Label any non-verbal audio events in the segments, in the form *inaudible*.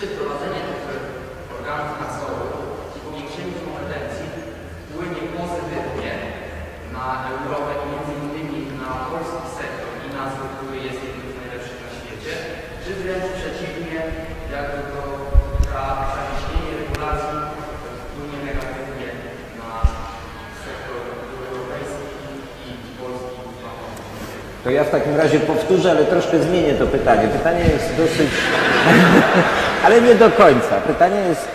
Czy wprowadzenie tych organów nadzoru i powiększenie kompetencji wpłynie pozytywnie na Europę i między innymi na polski sektor i nadzór, który jest jednym z najlepszych na świecie, czy wręcz przeciwnie, jakby to To ja w takim razie powtórzę, ale troszkę zmienię to pytanie. Pytanie jest dosyć, *laughs* ale nie do końca. Pytanie jest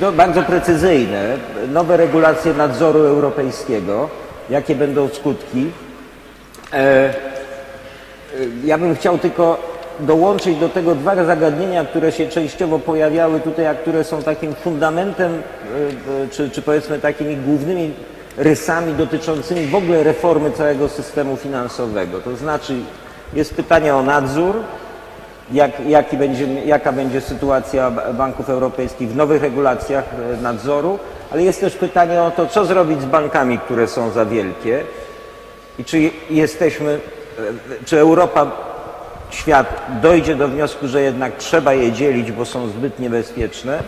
do, bardzo precyzyjne. Nowe regulacje nadzoru europejskiego. Jakie będą skutki? E, e, ja bym chciał tylko dołączyć do tego dwa zagadnienia, które się częściowo pojawiały tutaj, a które są takim fundamentem, e, e, czy, czy powiedzmy takimi głównymi rysami dotyczącymi w ogóle reformy całego systemu finansowego. To znaczy jest pytanie o nadzór, jak, jaki będzie, jaka będzie sytuacja banków europejskich w nowych regulacjach e, nadzoru, ale jest też pytanie o to, co zrobić z bankami, które są za wielkie i czy jesteśmy, e, czy Europa, świat dojdzie do wniosku, że jednak trzeba je dzielić, bo są zbyt niebezpieczne.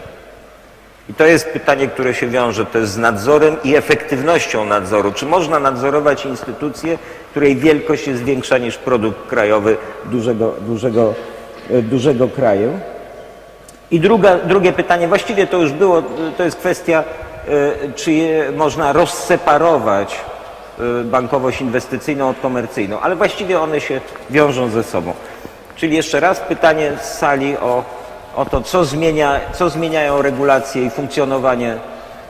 I to jest pytanie, które się wiąże też z nadzorem i efektywnością nadzoru. Czy można nadzorować instytucję, której wielkość jest większa niż produkt krajowy dużego, dużego, e, dużego kraju? I druga, drugie pytanie, właściwie to już było, to jest kwestia, e, czy można rozseparować e, bankowość inwestycyjną od komercyjną, ale właściwie one się wiążą ze sobą. Czyli jeszcze raz pytanie z sali o, o to, co, zmienia, co zmieniają regulacje i funkcjonowanie,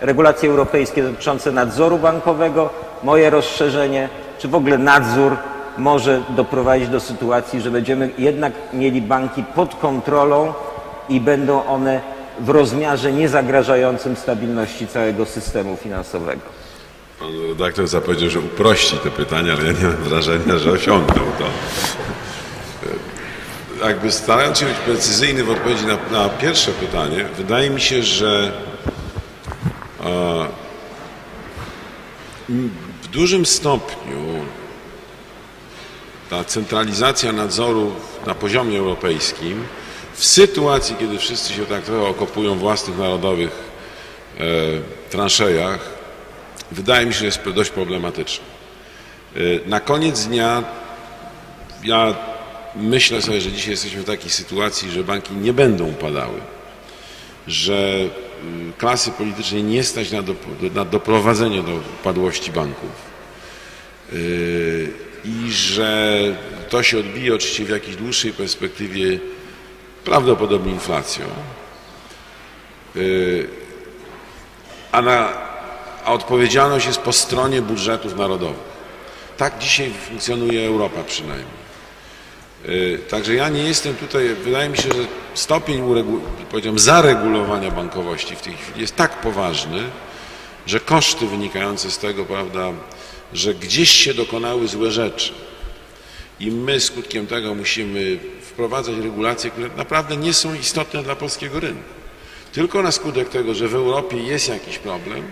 regulacje europejskie dotyczące nadzoru bankowego, moje rozszerzenie, czy w ogóle nadzór może doprowadzić do sytuacji, że będziemy jednak mieli banki pod kontrolą i będą one w rozmiarze niezagrażającym stabilności całego systemu finansowego. Pan redaktor zapowiedział, że uprości te pytania, ale ja nie mam wrażenia, że osiągnął to. Jakby starając się być precyzyjny w odpowiedzi na, na pierwsze pytanie, wydaje mi się, że e, w dużym stopniu ta centralizacja nadzoru na poziomie europejskim w sytuacji, kiedy wszyscy się tak trochę okopują własnych narodowych e, transzejach, wydaje mi się, że jest dość problematyczna. E, na koniec dnia ja myślę sobie, że dzisiaj jesteśmy w takiej sytuacji, że banki nie będą upadały, że mm, klasy politycznej nie stać na, do, na doprowadzenie do upadłości banków yy, i że to się odbije oczywiście w jakiejś dłuższej perspektywie prawdopodobnie inflacją. Yy, a, na, a odpowiedzialność jest po stronie budżetów narodowych. Tak dzisiaj funkcjonuje Europa przynajmniej. Yy, także ja nie jestem tutaj, wydaje mi się, że stopień powiedziałem, zaregulowania bankowości w tej chwili jest tak poważny, że koszty wynikające z tego, prawda, że gdzieś się dokonały złe rzeczy i my skutkiem tego musimy wprowadzać regulacje, które naprawdę nie są istotne dla polskiego rynku. Tylko na skutek tego, że w Europie jest jakiś problem,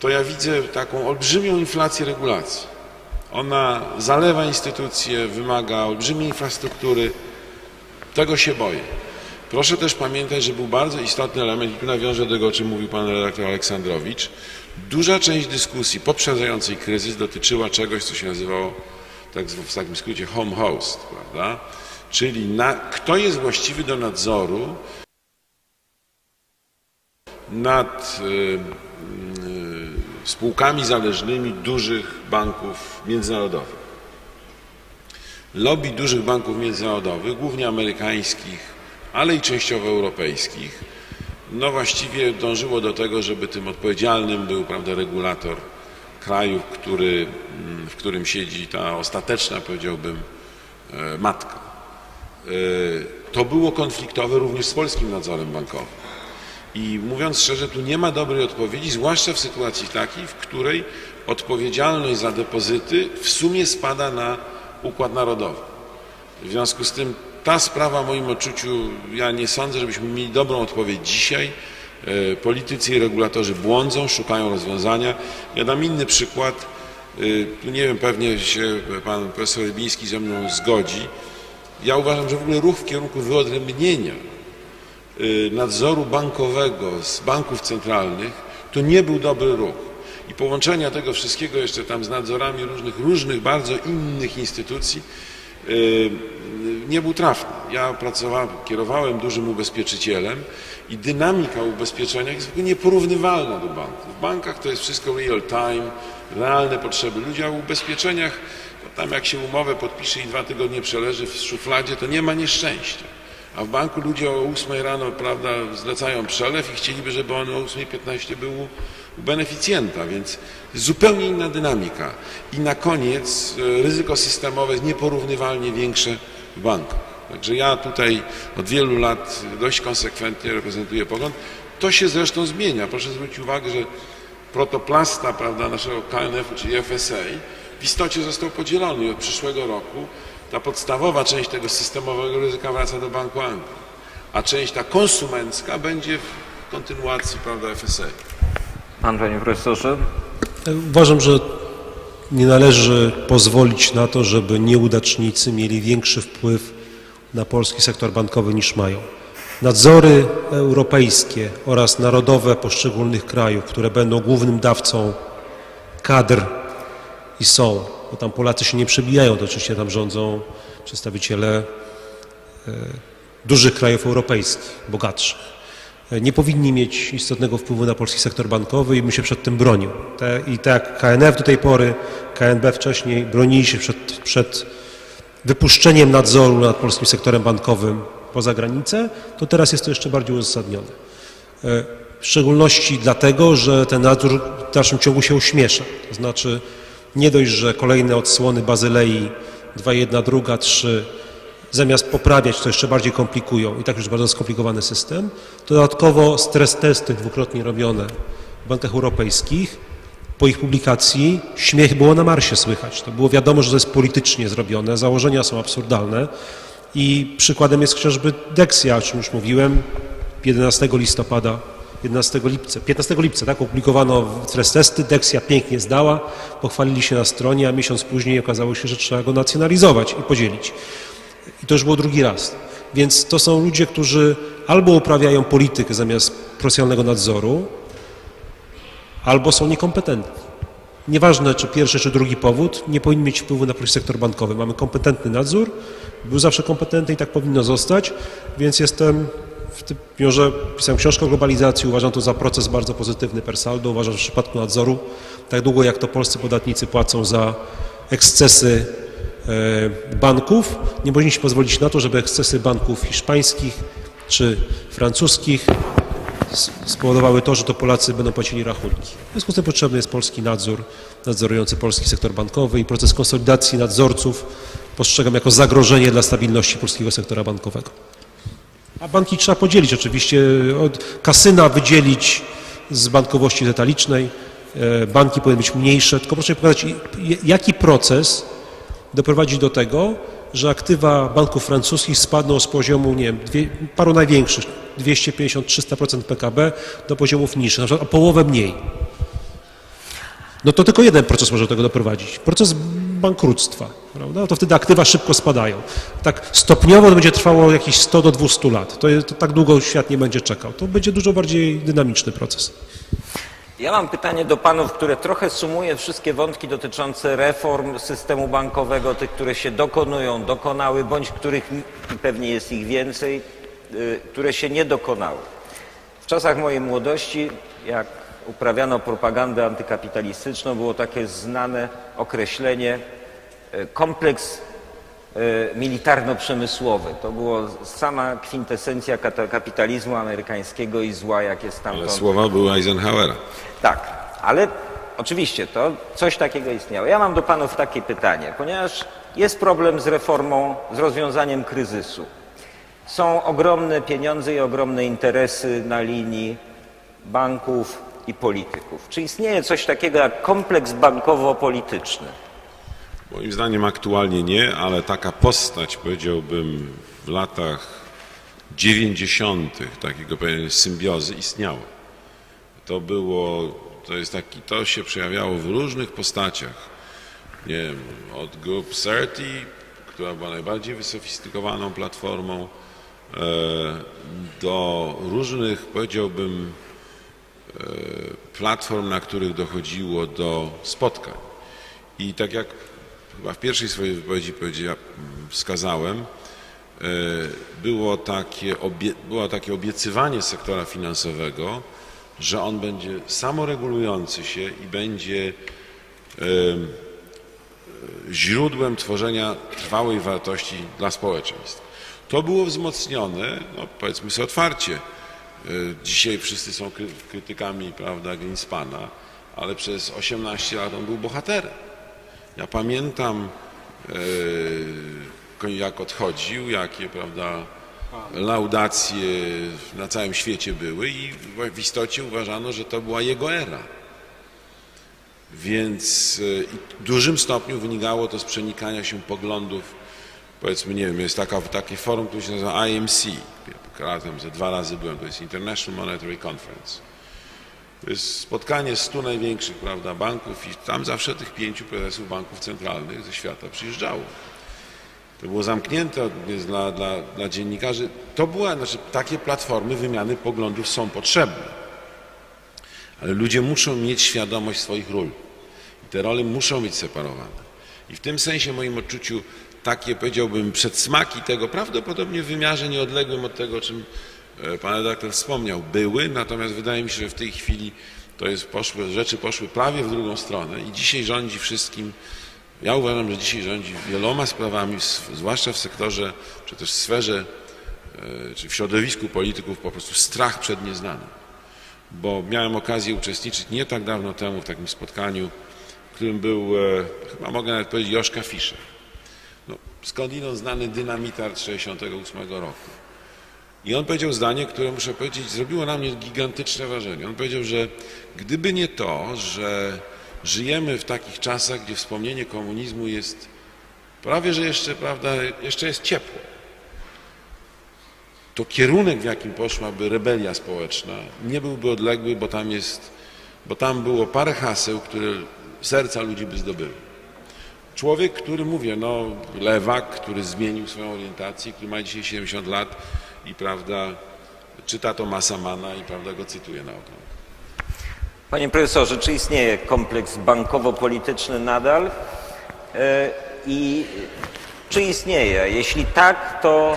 to ja widzę taką olbrzymią inflację regulacji. Ona zalewa instytucje, wymaga olbrzymiej infrastruktury. Tego się boję. Proszę też pamiętać, że był bardzo istotny element, i tu nawiążę do tego, o czym mówił pan redaktor Aleksandrowicz. Duża część dyskusji poprzedzającej kryzys dotyczyła czegoś, co się nazywało tak w takim skrócie home host, prawda? Czyli na, kto jest właściwy do nadzoru nad y, spółkami zależnymi dużych banków międzynarodowych. Lobby dużych banków międzynarodowych, głównie amerykańskich, ale i częściowo europejskich, no właściwie dążyło do tego, żeby tym odpowiedzialnym był prawda, regulator kraju, który, w którym siedzi ta ostateczna, powiedziałbym, e, matka. E, to było konfliktowe również z polskim nadzorem bankowym. I mówiąc szczerze, tu nie ma dobrej odpowiedzi, zwłaszcza w sytuacji takiej, w której odpowiedzialność za depozyty w sumie spada na układ narodowy. W związku z tym ta sprawa w moim odczuciu, ja nie sądzę, żebyśmy mieli dobrą odpowiedź dzisiaj. E, politycy i regulatorzy błądzą, szukają rozwiązania. Ja dam inny przykład. E, tu nie wiem, pewnie się pan profesor Rybiński ze mną zgodzi. Ja uważam, że w ogóle ruch w kierunku wyodrębnienia nadzoru bankowego z banków centralnych, to nie był dobry ruch. I połączenia tego wszystkiego jeszcze tam z nadzorami różnych, różnych bardzo innych instytucji y, nie był trafny. Ja pracowałem, kierowałem dużym ubezpieczycielem i dynamika ubezpieczenia jest nieporównywalna do banków. W bankach to jest wszystko real time, realne potrzeby ludzi, a w ubezpieczeniach tam jak się umowę podpisze i dwa tygodnie przeleży w szufladzie, to nie ma nieszczęścia. A w banku ludzie o 8 rano, prawda, zlecają przelew i chcieliby, żeby on o 8.15 był u, beneficjenta, więc zupełnie inna dynamika. I na koniec e, ryzyko systemowe jest nieporównywalnie większe w bankach. Także ja tutaj od wielu lat dość konsekwentnie reprezentuję pogląd. To się zresztą zmienia. Proszę zwrócić uwagę, że protoplasta prawda, naszego KNF-u, czyli FSA, w istocie został podzielony od przyszłego roku ta podstawowa część tego systemowego ryzyka wraca do Banku Anglii, a część ta konsumencka będzie w kontynuacji prawda, FSA. Pan, panie profesorze? Uważam, że nie należy pozwolić na to, żeby nieudacznicy mieli większy wpływ na polski sektor bankowy niż mają. Nadzory europejskie oraz narodowe poszczególnych krajów, które będą głównym dawcą kadr i są, bo tam Polacy się nie przebijają, to oczywiście tam rządzą przedstawiciele e, dużych krajów europejskich, bogatszych. E, Nie powinni mieć istotnego wpływu na polski sektor bankowy i bym się przed tym bronił. Te, I tak KNF do tej pory, KNB wcześniej bronili się przed, przed wypuszczeniem nadzoru nad polskim sektorem bankowym poza granicę, to teraz jest to jeszcze bardziej uzasadnione. E, W szczególności dlatego, że ten nadzór w dalszym ciągu się uśmiesza. To znaczy nie dość, że kolejne odsłony Bazylei 2, 1, 2, 3 zamiast poprawiać, to jeszcze bardziej komplikują i tak już bardzo skomplikowany system. Dodatkowo stres testy dwukrotnie robione w bankach europejskich. Po ich publikacji śmiech było na Marsie słychać. To było wiadomo, że to jest politycznie zrobione, założenia są absurdalne i przykładem jest chociażby Dexia, o czym już mówiłem, 11 listopada 11 lipca, 15 lipca tak, opublikowano stres testy, Dexia pięknie zdała, pochwalili się na stronie, a miesiąc później okazało się, że trzeba go nacjonalizować i podzielić. I to już było drugi raz. Więc to są ludzie, którzy albo uprawiają politykę zamiast profesjonalnego nadzoru, albo są niekompetentni. Nieważne, czy pierwszy, czy drugi powód, nie powinni mieć wpływu na sektor bankowy. Mamy kompetentny nadzór, był zawsze kompetentny i tak powinno zostać, więc jestem, w tym, że pisałem książkę o globalizacji, uważam to za proces bardzo pozytywny per saldo. Uważam, że w przypadku nadzoru, tak długo jak to polscy podatnicy płacą za ekscesy e, banków, nie powinniśmy pozwolić na to, żeby ekscesy banków hiszpańskich czy francuskich spowodowały to, że to Polacy będą płacili rachunki. W związku z tym potrzebny jest polski nadzór, nadzorujący polski sektor bankowy i proces konsolidacji nadzorców postrzegam jako zagrożenie dla stabilności polskiego sektora bankowego. A banki trzeba podzielić oczywiście, od kasyna wydzielić z bankowości detalicznej, e, banki powinny być mniejsze, tylko proszę pokazać, jaki proces doprowadzi do tego, że aktywa banków francuskich spadną z poziomu, nie wiem, dwie, paru największych, 250-300% PKB do poziomów niższych, na przykład o połowę mniej. No to tylko jeden proces może do tego doprowadzić. Proces bankructwa, prawda? To wtedy aktywa szybko spadają. Tak stopniowo to będzie trwało jakieś 100 do 200 lat. To, to tak długo świat nie będzie czekał. To będzie dużo bardziej dynamiczny proces. Ja mam pytanie do panów, które trochę sumuje wszystkie wątki dotyczące reform systemu bankowego, tych, które się dokonują, dokonały, bądź których, pewnie jest ich więcej, y, które się nie dokonały. W czasach mojej młodości, jak uprawiano propagandę antykapitalistyczną, było takie znane określenie kompleks y, militarno-przemysłowy. To było sama kwintesencja kapitalizmu amerykańskiego i zła, jakie Ale stamtąd słowa były Eisenhowera. tak, ale oczywiście to coś takiego istniało. Ja mam do panów takie pytanie, ponieważ jest problem z reformą, z rozwiązaniem kryzysu. Są ogromne pieniądze i ogromne interesy na linii banków i polityków. Czy istnieje coś takiego jak kompleks bankowo-polityczny? Moim zdaniem aktualnie nie, ale taka postać, powiedziałbym, w latach 90. takiego symbiozy istniała. To było, to jest taki, to się przejawiało w różnych postaciach. Nie wiem, od Group 30, która była najbardziej wysofistykowaną platformą, e, do różnych, powiedziałbym, e, platform, na których dochodziło do spotkań. I tak jak chyba w pierwszej swojej wypowiedzi powiedzia- wskazałem, e, było takie, obie, było takie obiecywanie sektora finansowego, że on będzie samoregulujący się i będzie em, źródłem tworzenia trwałej wartości dla społeczeństw. To było wzmocnione, no powiedzmy sobie otwarcie. e, Dzisiaj wszyscy są kry- krytykami, prawda, Greenspana, ale przez 18 lat on był bohaterem. Ja pamiętam, e, jak odchodził, jakie, prawda, laudacje na całym świecie były i w istocie uważano, że to była jego era. Więc e, w dużym stopniu wynikało to z przenikania się poglądów, powiedzmy, nie wiem, jest taka, takie forum, które się nazywa IMC, tam ze dwa razy byłem, to jest International Monetary Conference. To jest spotkanie stu największych prawda, banków i tam zawsze tych pięciu prezesów banków centralnych ze świata przyjeżdżało. To było zamknięte więc dla, dla, dla dziennikarzy. To była, znaczy takie platformy wymiany poglądów są potrzebne. Ale ludzie muszą mieć świadomość swoich ról. I te role muszą być separowane. I w tym sensie, w moim odczuciu, takie powiedziałbym przedsmaki tego, prawdopodobnie w wymiarze nieodległym od tego, o czym pan redaktor wspomniał, były, natomiast wydaje mi się, że w tej chwili to jest poszły, rzeczy poszły prawie w drugą stronę i dzisiaj rządzi wszystkim, ja uważam, że dzisiaj rządzi wieloma sprawami, zwłaszcza w sektorze, czy też w sferze, e, czy w środowisku polityków po prostu strach przed nieznanym bo miałem okazję uczestniczyć nie tak dawno temu w takim spotkaniu, w którym był, e, chyba mogę nawet powiedzieć, Joszka Fischer. No, skądinąd znany dynamitar 68 roku. I on powiedział zdanie, które muszę powiedzieć, zrobiło na mnie gigantyczne wrażenie. On powiedział, że gdyby nie to, że żyjemy w takich czasach, gdzie wspomnienie komunizmu jest prawie, że jeszcze, prawda, jeszcze jest ciepło to kierunek, w jakim poszłaby rebelia społeczna, nie byłby odległy, bo tam jest, bo tam było parę haseł, które serca ludzi by zdobyły. Człowiek, który mówię, no lewak, który zmienił swoją orientację, który ma dzisiaj 70 lat i prawda, czyta Tomasa Mana i prawda go cytuje na okrąg. Panie profesorze, czy istnieje kompleks bankowo-polityczny nadal? E, I czy istnieje? Jeśli tak, to,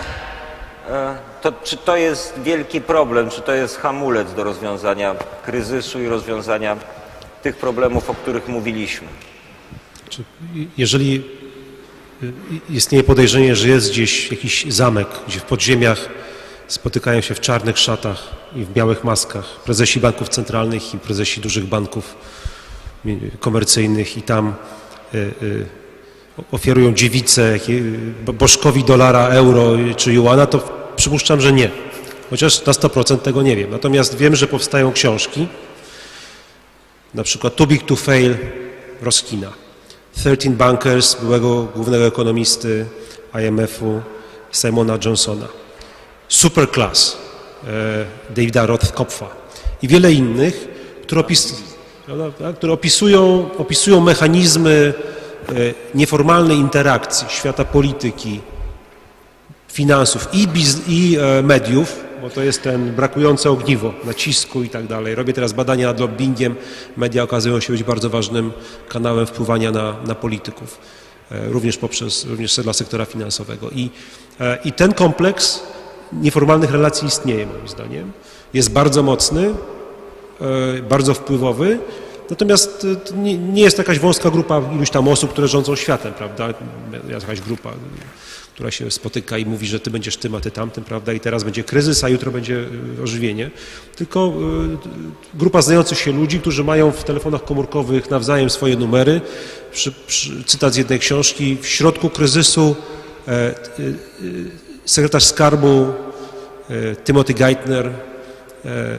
e, to czy to jest wielki problem, czy to jest hamulec do rozwiązania kryzysu i rozwiązania tych problemów, o których mówiliśmy? Czy jeżeli y, istnieje podejrzenie, że jest gdzieś jakiś zamek, gdzie w podziemiach spotykają się w czarnych szatach i w białych maskach prezesi banków centralnych i prezesi dużych banków komercyjnych i tam y, y, ofiarują dziewice bożkowi dolara, euro czy juana, to przypuszczam, że nie. Chociaż na 100% tego nie wiem. Natomiast wiem, że powstają książki, na przykład Too Big to Fail Roskina. 13 Bankers, byłego głównego ekonomisty IMF-u Simona Johnsona. Superclass e, Davida Rothkopfa i wiele innych, które, opis, tak, które opisują, opisują mechanizmy e, nieformalnej interakcji świata polityki, finansów i, biz, i e, mediów, bo to jest ten brakujące ogniwo nacisku i tak dalej. Robię teraz badania nad lobbyingiem. Media okazują się być bardzo ważnym kanałem wpływania na, na polityków, również poprzez, również dla sektora finansowego. I, I ten kompleks nieformalnych relacji istnieje moim zdaniem. Jest bardzo mocny, e, bardzo wpływowy, natomiast e, to nie, jest jakaś wąska grupa iluś tam osób, które rządzą światem, prawda? Jakaś grupa, która się spotyka i mówi, że ty będziesz tym, a ty tamtym, prawda? I teraz będzie kryzys, a jutro będzie e, ożywienie. Tylko grupa znających się ludzi, którzy mają w telefonach komórkowych nawzajem swoje numery. Przy, przy, cytat z jednej książki. W środku kryzysu e, e, sekretarz skarbu e, Timothy Geithner e,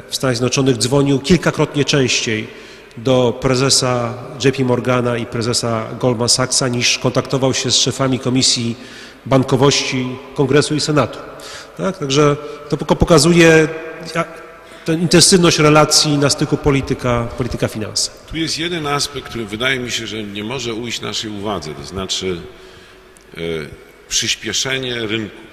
w Stanach Zjednoczonych dzwonił kilkakrotnie częściej do prezesa JP Morgana i prezesa Goldman Sachsa niż kontaktował się z szefami komisji bankowości Kongresu i Senatu. Tak? Także to tylko pokazuje tę intensywność relacji na styku polityka, polityka. Tu jest jeden aspekt, który wydaje mi się, że nie może ujść naszej uwadze, to znaczy e, przyspieszenie rynku.